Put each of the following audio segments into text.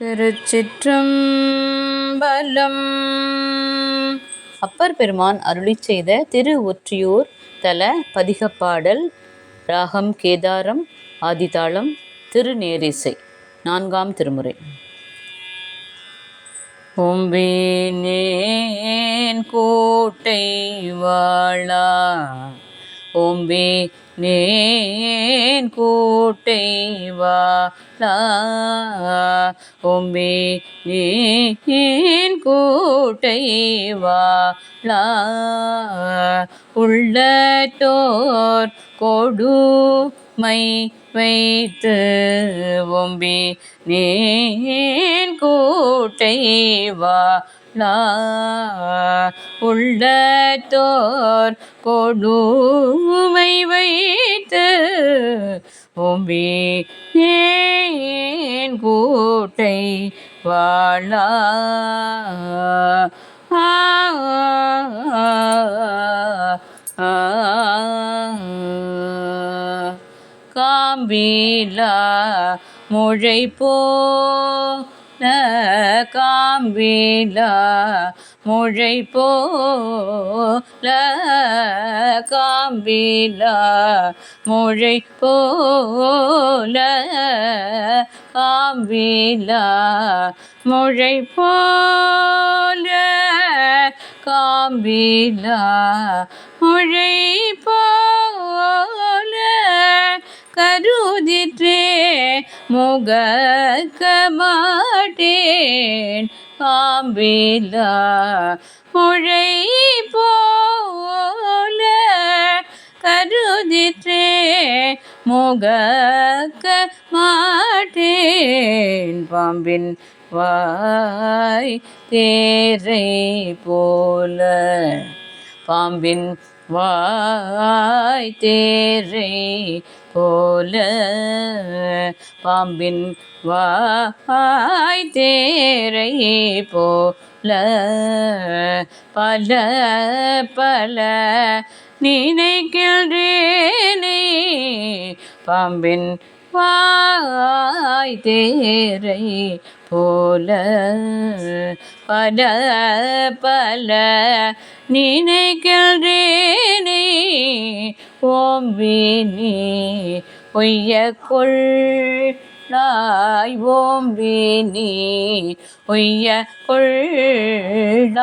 திருச்சிற்றம்பலம். அப்பர் பெருமான் அருளி செய்த திரு ஒற்றியூர் தல பதிகப்பாடல் ராகம் கேதாரம் ஆதிதாளம் திருநேரிசை நான்காம் திருமுறை. ஓம்பேனேன் கோட்டை வாழா ஓம்பே நேன் கோட்டை வாழா ஓம்பே நேன் கோட்டை வாழா உள்ளத்தோர் கொடுமை வைத்து ஓம்பே நேன் கோட்டை உள்ளத்தோர் கொடுமை வைத்து ஓம்பி ஏன் கூட்டை வாழா ஆ, காம்பிலா முழை போ காம்பிலா முழை போல காம்பிலா முழை போல காம்பிலா முழை போல காம்பிலா முழை போல கருதிற்று முகக்க மாட்டேன். காம்பிலா புழை போல கருதிற்றே முகக்க மாட்டேன். பாம்பின் வாய் தேரை போல பாம்பின் வாய் தேரை போல பாம்பின் வாய் தேரை போல பல பல நினைக்கின்றேனே. பாம்பின் வாய் தேரை போல பல பல நினைக்கின்றேன். ஓம்பினி ஒய்ய கொள்ளாய் ஓம்பினி ஒய்ய கொள்ளாய்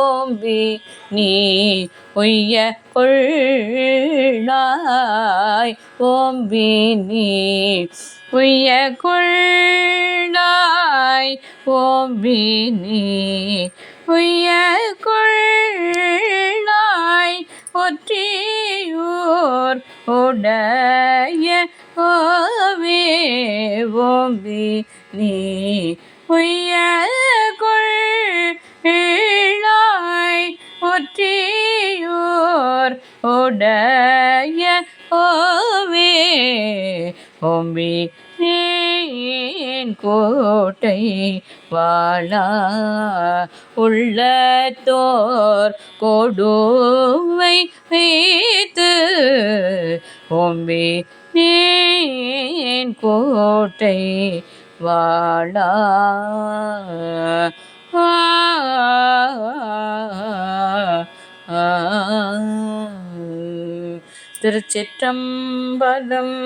ஓம்பி நீ ஒய்ய கொள்ளாய் ஓம்பி நீ உய்ய கொள்ளாய் ஓம்பி நீ உய்ய கொள்ளாய் ஒற்றியூர் உடைய ஓவே நீ உய்ய கொள்ளாய் ஒற்றியூர் உடைய ஓவே ஓம்பி நீன் கோட்டை வாழா. உள்ளத்தோர் கொடுமை வைத்து ஓம்பி நீன் கோட்டை வாழா திருச்சிற்றம்பலம்